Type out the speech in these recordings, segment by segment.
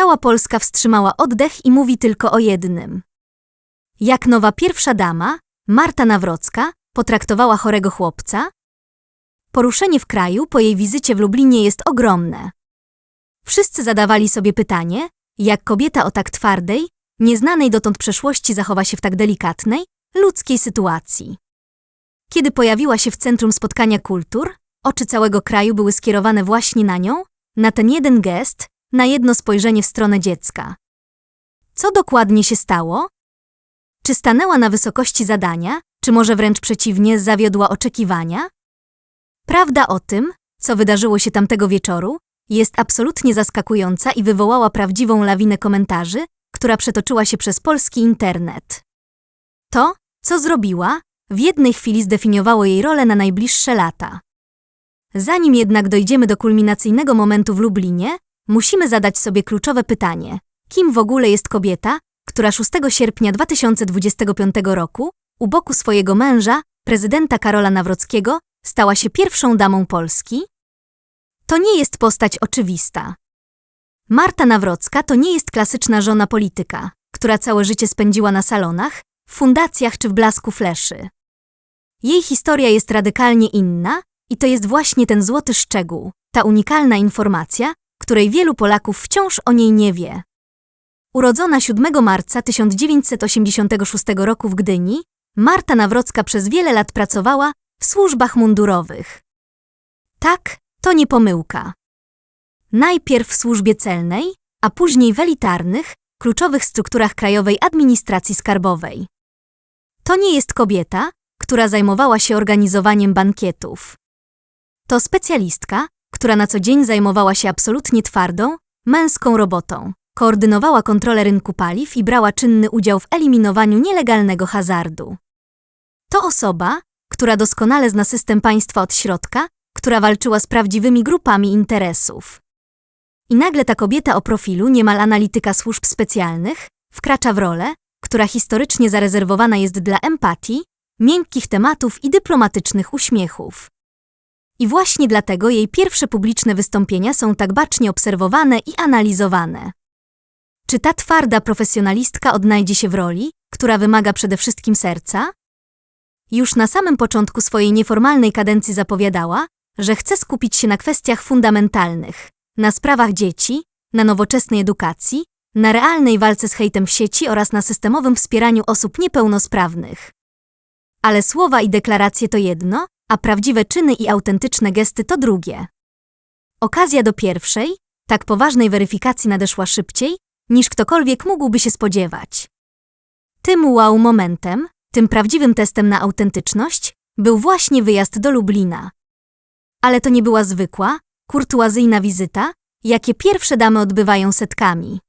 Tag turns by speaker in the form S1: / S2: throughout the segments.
S1: Cała Polska wstrzymała oddech i mówi tylko o jednym. Jak nowa pierwsza dama, Marta Nawrocka, potraktowała chorego chłopca? Poruszenie w kraju po jej wizycie w Lublinie jest ogromne. Wszyscy zadawali sobie pytanie, jak kobieta o tak twardej, nieznanej dotąd przeszłości zachowa się w tak delikatnej, ludzkiej sytuacji. Kiedy pojawiła się w centrum spotkania kultur, oczy całego kraju były skierowane właśnie na nią, na ten jeden gest, na jedno spojrzenie w stronę dziecka. Co dokładnie się stało? Czy stanęła na wysokości zadania, czy może wręcz przeciwnie, zawiodła oczekiwania? Prawda o tym, co wydarzyło się tamtego wieczoru, jest absolutnie zaskakująca i wywołała prawdziwą lawinę komentarzy, która przetoczyła się przez polski internet. To, co zrobiła, w jednej chwili zdefiniowało jej rolę na najbliższe lata. Zanim jednak dojdziemy do kulminacyjnego momentu w Lublinie, musimy zadać sobie kluczowe pytanie: kim w ogóle jest kobieta, która 6 sierpnia 2025 roku, u boku swojego męża, prezydenta Karola Nawrockiego, stała się pierwszą damą Polski? To nie jest postać oczywista. Marta Nawrocka to nie jest klasyczna żona polityka, która całe życie spędziła na salonach, w fundacjach czy w blasku fleszy. Jej historia jest radykalnie inna i to jest właśnie ten złoty szczegół, ta unikalna informacja, której wielu Polaków wciąż o niej nie wie. Urodzona 7 marca 1986 roku w Gdyni, Marta Nawrocka przez wiele lat pracowała w służbach mundurowych. Tak, to nie pomyłka. Najpierw w służbie celnej, a później w elitarnych, kluczowych strukturach Krajowej Administracji Skarbowej. To nie jest kobieta, która zajmowała się organizowaniem bankietów. To specjalistka, która na co dzień zajmowała się absolutnie twardą, męską robotą. Koordynowała kontrolę rynku paliw i brała czynny udział w eliminowaniu nielegalnego hazardu. To osoba, która doskonale zna system państwa od środka, która walczyła z prawdziwymi grupami interesów. I nagle ta kobieta o profilu niemal analityka służb specjalnych wkracza w rolę, która historycznie zarezerwowana jest dla empatii, miękkich tematów i dyplomatycznych uśmiechów. I właśnie dlatego jej pierwsze publiczne wystąpienia są tak bacznie obserwowane i analizowane. Czy ta twarda profesjonalistka odnajdzie się w roli, która wymaga przede wszystkim serca? Już na samym początku swojej nieformalnej kadencji zapowiadała, że chce skupić się na kwestiach fundamentalnych, na sprawach dzieci, na nowoczesnej edukacji, na realnej walce z hejtem w sieci oraz na systemowym wspieraniu osób niepełnosprawnych. Ale słowa i deklaracje to jedno, a prawdziwe czyny i autentyczne gesty to drugie. Okazja do pierwszej, tak poważnej weryfikacji nadeszła szybciej, niż ktokolwiek mógłby się spodziewać. Tym wow momentem, tym prawdziwym testem na autentyczność, był właśnie wyjazd do Lublina. Ale to nie była zwykła, kurtuazyjna wizyta, jakie pierwsze damy odbywają setkami.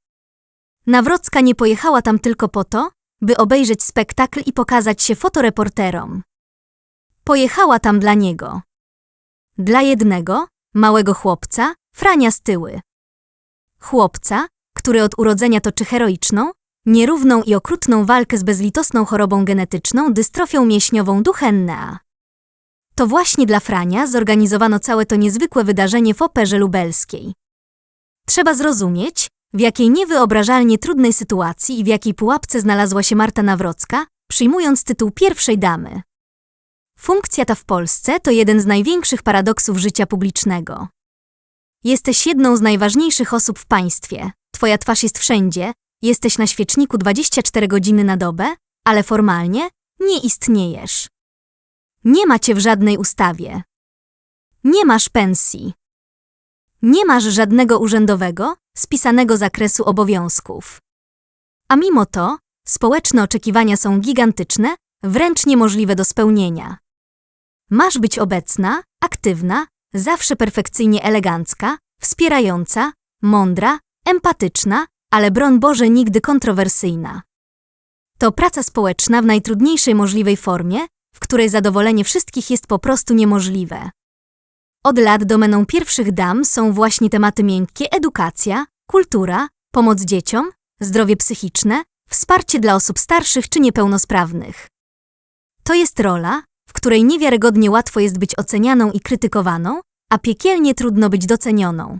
S1: Nawrocka nie pojechała tam tylko po to, by obejrzeć spektakl i pokazać się fotoreporterom. Pojechała tam dla niego. Dla jednego, małego chłopca, Frania Styły. Chłopca, który od urodzenia toczy heroiczną, nierówną i okrutną walkę z bezlitosną chorobą genetyczną dystrofią mięśniową Duchennea. To właśnie dla Frania zorganizowano całe to niezwykłe wydarzenie w Operze Lubelskiej. Trzeba zrozumieć, w jakiej niewyobrażalnie trudnej sytuacji i w jakiej pułapce znalazła się Marta Nawrocka, przyjmując tytuł pierwszej damy. Funkcja ta w Polsce to jeden z największych paradoksów życia publicznego. Jesteś jedną z najważniejszych osób w państwie, twoja twarz jest wszędzie, jesteś na świeczniku 24 godziny na dobę, ale formalnie nie istniejesz. Nie ma cię w żadnej ustawie. Nie masz pensji. Nie masz żadnego urzędowego, spisanego zakresu obowiązków. A mimo to, społeczne oczekiwania są gigantyczne, wręcz niemożliwe do spełnienia. Masz być obecna, aktywna, zawsze perfekcyjnie elegancka, wspierająca, mądra, empatyczna, ale broń Boże nigdy kontrowersyjna. To praca społeczna w najtrudniejszej możliwej formie, w której zadowolenie wszystkich jest po prostu niemożliwe. Od lat domeną pierwszych dam są właśnie tematy miękkie edukacja, kultura, pomoc dzieciom, zdrowie psychiczne, wsparcie dla osób starszych czy niepełnosprawnych. To jest rola, w której niewiarygodnie łatwo jest być ocenianą i krytykowaną, a piekielnie trudno być docenioną.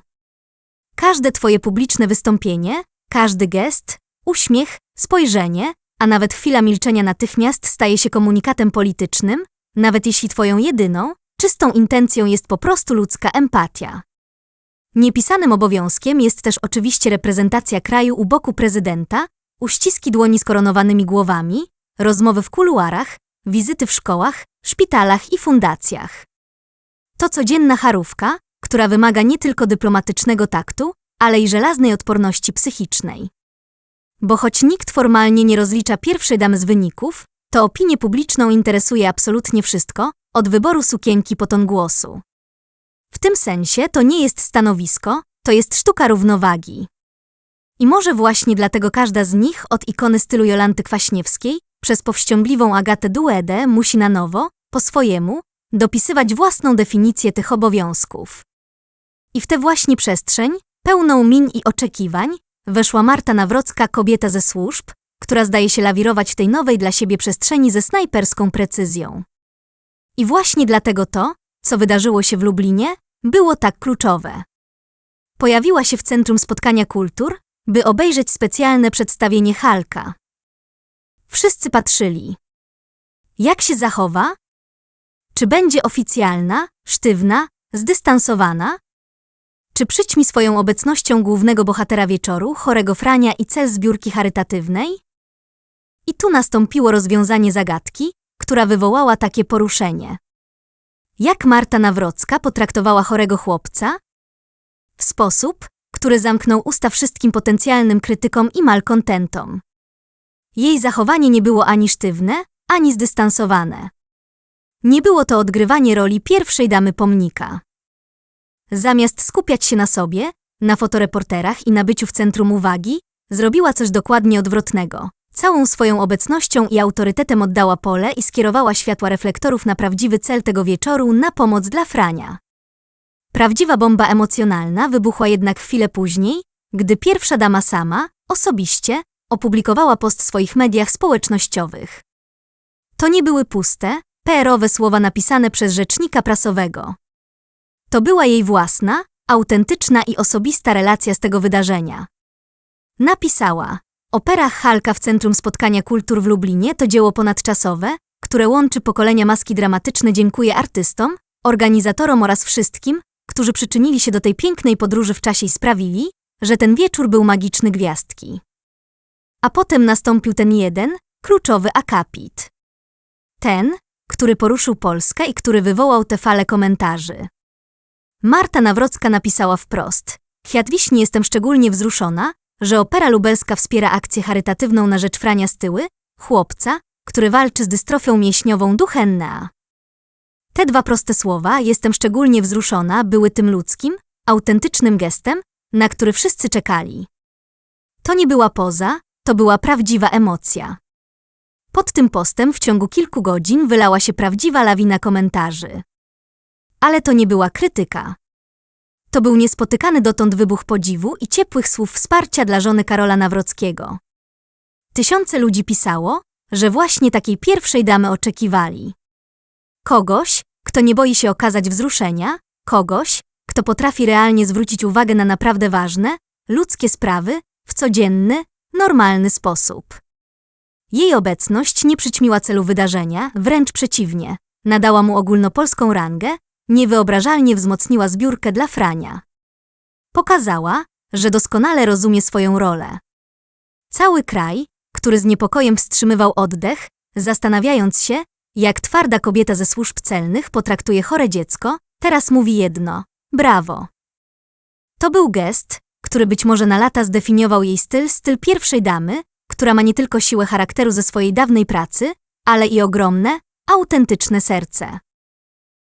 S1: Każde twoje publiczne wystąpienie, każdy gest, uśmiech, spojrzenie, a nawet chwila milczenia natychmiast staje się komunikatem politycznym, nawet jeśli twoją jedyną, czystą intencją jest po prostu ludzka empatia. Niepisanym obowiązkiem jest też oczywiście reprezentacja kraju u boku prezydenta, uściski dłoni z koronowanymi głowami, rozmowy w kuluarach, wizyty w szkołach, szpitalach i fundacjach. To codzienna charówka, która wymaga nie tylko dyplomatycznego taktu, ale i żelaznej odporności psychicznej. Bo choć nikt formalnie nie rozlicza pierwszej damy z wyników, to opinię publiczną interesuje absolutnie wszystko, od wyboru sukienki po ton głosu. W tym sensie to nie jest stanowisko, to jest sztuka równowagi. I może właśnie dlatego każda z nich, od ikony stylu Jolanty Kwaśniewskiej, przez powściągliwą Agatę Duedę, musi na nowo, po swojemu, dopisywać własną definicję tych obowiązków. I w tę właśnie przestrzeń, pełną min i oczekiwań, weszła Marta Nawrocka, kobieta ze służb, która zdaje się lawirować w tej nowej dla siebie przestrzeni ze snajperską precyzją. I właśnie dlatego to, co wydarzyło się w Lublinie, było tak kluczowe. Pojawiła się w centrum spotkania kultur, by obejrzeć specjalne przedstawienie Halka. Wszyscy patrzyli. Jak się zachowa? Czy będzie oficjalna, sztywna, zdystansowana? Czy przyćmi swoją obecnością głównego bohatera wieczoru, chorego Frania i cel zbiórki charytatywnej? I tu nastąpiło rozwiązanie zagadki, która wywołała takie poruszenie. Jak Marta Nawrocka potraktowała chorego chłopca? W sposób, który zamknął usta wszystkim potencjalnym krytykom i malkontentom. Jej zachowanie nie było ani sztywne, ani zdystansowane. Nie było to odgrywanie roli pierwszej damy pomnika. Zamiast skupiać się na sobie, na fotoreporterach i na byciu w centrum uwagi, zrobiła coś dokładnie odwrotnego. Całą swoją obecnością i autorytetem oddała pole i skierowała światła reflektorów na prawdziwy cel tego wieczoru na pomoc dla Frania. Prawdziwa bomba emocjonalna wybuchła jednak chwilę później, gdy pierwsza dama sama, osobiście, opublikowała post w swoich mediach społecznościowych. To nie były puste, PR-owe słowa napisane przez rzecznika prasowego. To była jej własna, autentyczna i osobista relacja z tego wydarzenia. Napisała: Opera Halka w Centrum Spotkania Kultur w Lublinie to dzieło ponadczasowe, które łączy pokolenia maski dramatyczne. Dziękuję artystom, organizatorom oraz wszystkim, którzy przyczynili się do tej pięknej podróży w czasie i sprawili, że ten wieczór był magiczny gwiazdki. A potem nastąpił ten jeden, kluczowy akapit. Ten, który poruszył Polskę i który wywołał te fale komentarzy. Marta Nawrocka napisała wprost: Kwiat wiśni jestem szczególnie wzruszona, że Opera Lubelska wspiera akcję charytatywną na rzecz Frania Styły, chłopca, który walczy z dystrofią mięśniową Duchennea. Te dwa proste słowa, jestem szczególnie wzruszona, były tym ludzkim, autentycznym gestem, na który wszyscy czekali. To nie była poza, to była prawdziwa emocja. Pod tym postem w ciągu kilku godzin wylała się prawdziwa lawina komentarzy. Ale to nie była krytyka. To był niespotykany dotąd wybuch podziwu i ciepłych słów wsparcia dla żony Karola Nawrockiego. Tysiące ludzi pisało, że właśnie takiej pierwszej damy oczekiwali. Kogoś, kto nie boi się okazać wzruszenia, kogoś, kto potrafi realnie zwrócić uwagę na naprawdę ważne, ludzkie sprawy w codzienny, normalny sposób. Jej obecność nie przyćmiła celu wydarzenia, wręcz przeciwnie, nadała mu ogólnopolską rangę, niewyobrażalnie wzmocniła zbiórkę dla Frania. Pokazała, że doskonale rozumie swoją rolę. Cały kraj, który z niepokojem wstrzymywał oddech, zastanawiając się, jak twarda kobieta ze służb celnych potraktuje chore dziecko, teraz mówi jedno: brawo. To był gest, który być może na lata zdefiniował jej styl, styl pierwszej damy, która ma nie tylko siłę charakteru ze swojej dawnej pracy, ale i ogromne, autentyczne serce.